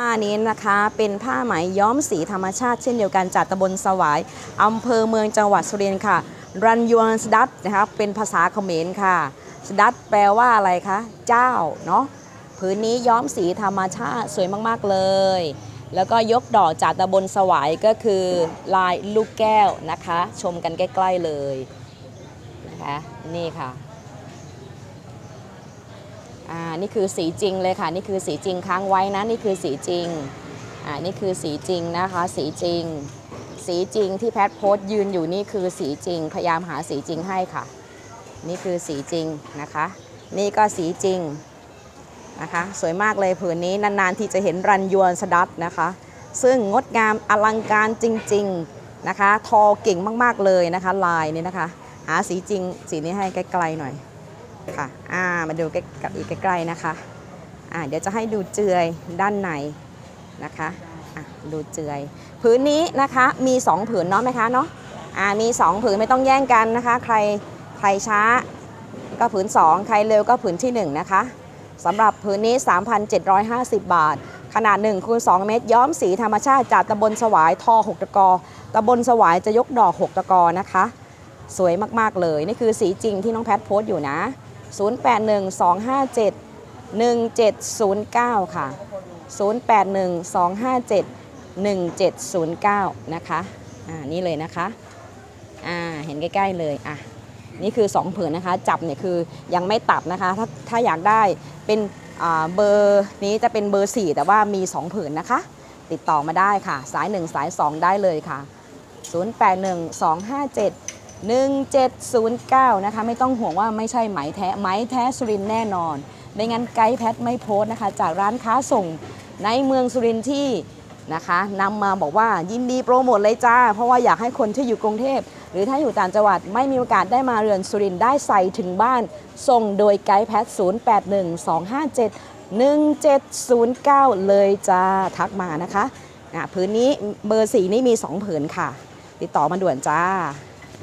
ผ้านี้นะคะเป็นผ้าไหมย้อมสีธรรมชาติเช่นเดียวกันจากตำบลสวายอำเภอเมืองจังหวัดสุรินทร์ค่ะ รันยวนสดัตนะคะเป็นภาษาเขมรค่ะสดัตแปลว่าอะไรคะเจ้าเนาะผืนนี้ย้อมสีธรรมชาติสวยมากๆเลย แล้วก็ยกดอกจากตำบลสวายก็คือลายลูกแก้วนะคะ ชมกันใกล้ ๆเลยนะคะนี่ค่ะ อ่านี่คือสีจริงเลยค่ะ นี่คือสีจริงค้างไว้นะ นี่คือสีจริงอ่านี่คือสีจริงนะคะ สีจริง สีจริงที่แพทโพสต์ยืนอยู่นี่คือสีจริง พยายามหาสีจริงให้ค่ะ นี่คือสีจริงนะคะ นี่ก็สีจริงนะคะ สวยมากเลยผืนนี้นานๆที่จะเห็นรันยวนสดัตนะคะ ซึ่งงดงามอลังการจริง ๆนะคะ ทอเก่งมากๆเลยนะคะ ลายนี่นะคะ หาสีจริงสีนี้ให้ใกล้ๆหน่อย ค่ะอ่ามาดูใกล้กับอีกใกล้ๆนะคะอ่าเดี๋ยวจะให้ดูเจือยด้านในนะคะอะดูเจือย ผืนนี้นะคะมี 2 ผืนเนาะไหมคะเนาะอ่ามี 2 ผืนไม่ต้องแย่งกันนะคะ ใครใครช้าก็ผืน 2 ใครเร็วก็ผืนที่ 1 นะคะสำหรับผืนนี้ 3,750 บาท ขนาด1คูณ2เมตร ย้อมสีธรรมชาติจากตำบลสวายทอ6ตะกอตำบลสวายจะยกดอก 6 ตะกอนะคะ สวยมาก ๆ เลย นี่คือสีจริงที่น้องแพทโพสต์อยู่นะ 0812571709 ค่ะ 0812571709 นะคะ อ่า นี่เลยนะคะ อ่า เห็นใกล้ ๆ เลย อะ นี่คือ 2 ผืนนะคะ จับเนี่ยคือยังไม่ตัดนะคะ ถ้าถ้าอยากได้เป็นอ่าเบอร์นี้จะเป็นเบอร์ 4 แต่ว่ามี 2 ผืนนะคะ ติดต่อมาได้ค่ะ สาย 1 สาย 2 ได้เลยค่ะ 081257 1709 นะคะ ไม่ต้องห่วงว่าไม่ใช่ไหมแท้ไหมแท้สุรินแน่นอนไม่งั้นไกด์แพทไม่โพสต์นะคะ จากร้านค้าส่งในเมืองสุรินที่นะคะนำมาบอกว่ายินดีโปรโมทเลยจ้า เพราะว่าอยากให้คนที่อยู่กรุงเทพ หรือถ้าอยู่ต่างจังหวัดไม่มีโอกาสได้มาเรือนสุรินได้ใส่ถึงบ้าน ส่งโดยไกด์แพท 081257 1709 เลยจ้า ทักมานะคะอะผืนนี้เบอร์4นี่มี 2 ผืนค่ะ ติดต่อมาด่วนจ้า